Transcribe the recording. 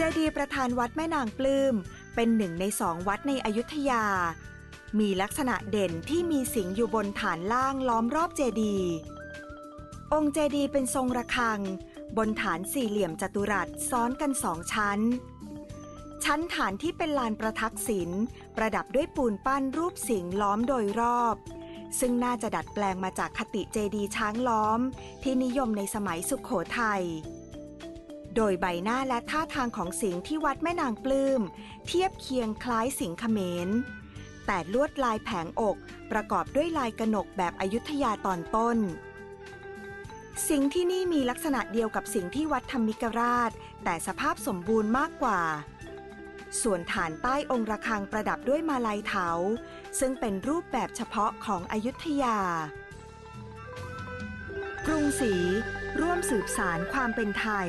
จดีย์ประธานวัดแม่นางปลื้ม เป็นหนึ่งในสองวัดในอยุธยา มีลักษณะเด่นที่มีสิงอยู่บนฐานล่างล้อมรอบเจดีย์องค์เจดีย์เป็นทรงระฆัง บนฐานสี่เหลี่ยมจัตุรัสซ้อนกันสองชั้น ชั้นฐานที่เป็นลานประทักษิณประดับด้วยปูนปั้นรูปสิงล้อมโดยรอบ ซึ่งน่าจะดัดแปลงมาจากคติเจดีย์ช้างล้อม ที่นิยมในสมัยสุขโขทัย โดยใบหน้าและท่าทางของสิงที่วัดแม่นางปลื้ม เทียบเคียงคล้ายสิงเขมร แต่ลวดลายแผงอกประกอบด้วยลายกระหนกแบบอยุธยาตอนต้น สิงที่นี่มีลักษณะเดียวกับสิงที่วัดธรรมิกราช แต่สภาพสมบูรณ์มากกว่า ส่วนฐานใต้องค์ระฆังประดับด้วยมาลัยเถา ซึ่งเป็นรูปแบบเฉพาะของอยุธยา กรุงศรีร่วมสืบสารความเป็นไทย